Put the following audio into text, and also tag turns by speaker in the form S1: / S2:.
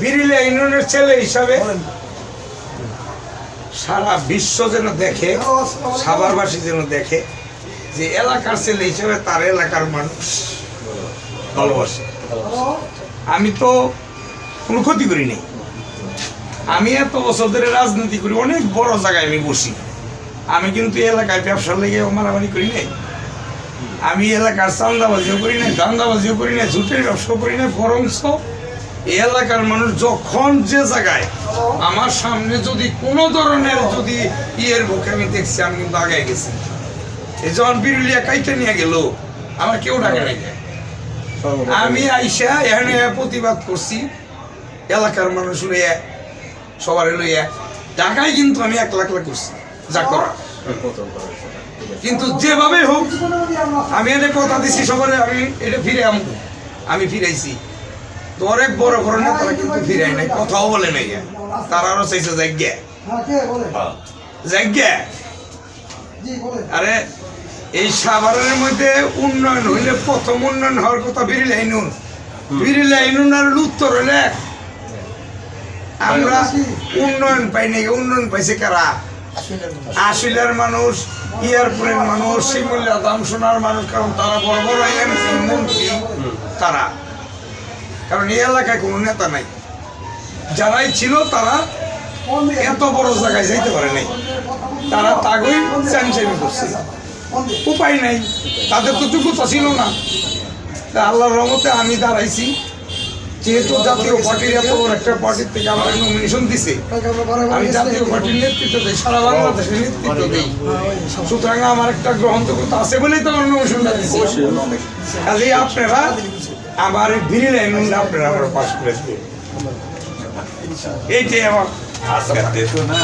S1: বিরিলা ইউনিয়নের ছেলে হিসাবে সারা বিশ্ব যেন দেখে সাভারবাসী যেন দেখে যে এলাকার ছেলে হিসেবে তার এলাকার মানুষ ভালোবাসে। আমি তো কোনো ক্ষতি করি নাই। আমি এত বছর ধরে রাজনীতি করি অনেক বড় জায়গায় আমি বসি। আমি কিন্তু এলাকায় ব্যবসা লেগে মারামারি করি নাই। আমি এলাকার চান্দাবাজিও করি নাই দান্দাবাজিও করি নাই ঝুটের ব্যবসাও করি নাই এই এলাকার মানুষ যখন যে জায়গায়, আমার সামনে যদি কোনো ধরনের যদি ইয়ের মুখে আমি দেখছি, আমি কিন্তু আগে গেছি। এই যখন বিরুলিয়া কাইতে নিয়ে গেল, আমার কেউ ডাকে নাই। আমি আইসা এখানে প্রতিবাদ করছি, এলাকার মানুষ লইয়া সবার লইয়া। ঢাকায় কিন্তু আমি এক লাখ লাখ করছি, যা করা। কিন্তু যেভাবে হোক, আমি এটা কথা দিছি, সবার আমি এটা ফিরে আমি ফিরাইছি। তো অনেক বড় বড় নেতারা কিন্তু ফিরাই নাই কথাও বলে নাই তারা আরও চাইছে জায়গা জায়গা আরে এই সাভারের মধ্যে উন্নয়ন হইলে প্রথম উন্নয়ন হওয়ার কথা বিরিল আইনুন। বিরিল আইনুন আর উত্তর হইলে। আমরা উন্নয়ন পাই নাই উন্নয়ন পাইছে কারা? আশিলার মানুষ। ইয়ারপুরের মানুষ শিমুল্লা দাম সোনার মানুষ কারণ তারা বড় বড় এমপি মন্ত্রী তারা। কারণ এই এলাকায় কোনো নেতা নাই। যারাই ছিল তারা এত বড় জায়গায় যাইতে পারে নাই। তারা তাগই চ্যানচ্যানি করছে। উপায় নাই। তাদের তো যোগ্যতা ছিল না। তা আল্লাহর রহমতে আমি দাঁড়াইছি। যেহেতু জাতীয় পার্টির এত বড় একটা পার্টির থেকে আমার নমিনেশন দিছে। আমি জাতীয় পার্টির নেতৃত্ব দিই, সারা বাংলাদেশের নেতৃত্ব দিই। সুতরাং আমার একটা গ্রহণযোগ্যতা আছে বলেই তো আমার নমিনেশনটা দিচ্ছে কাজেই আপনারা আমার ভিড়ি লাইন আপনারা আমার পাশ করে দিন এইটাই আমার
S2: আজকে না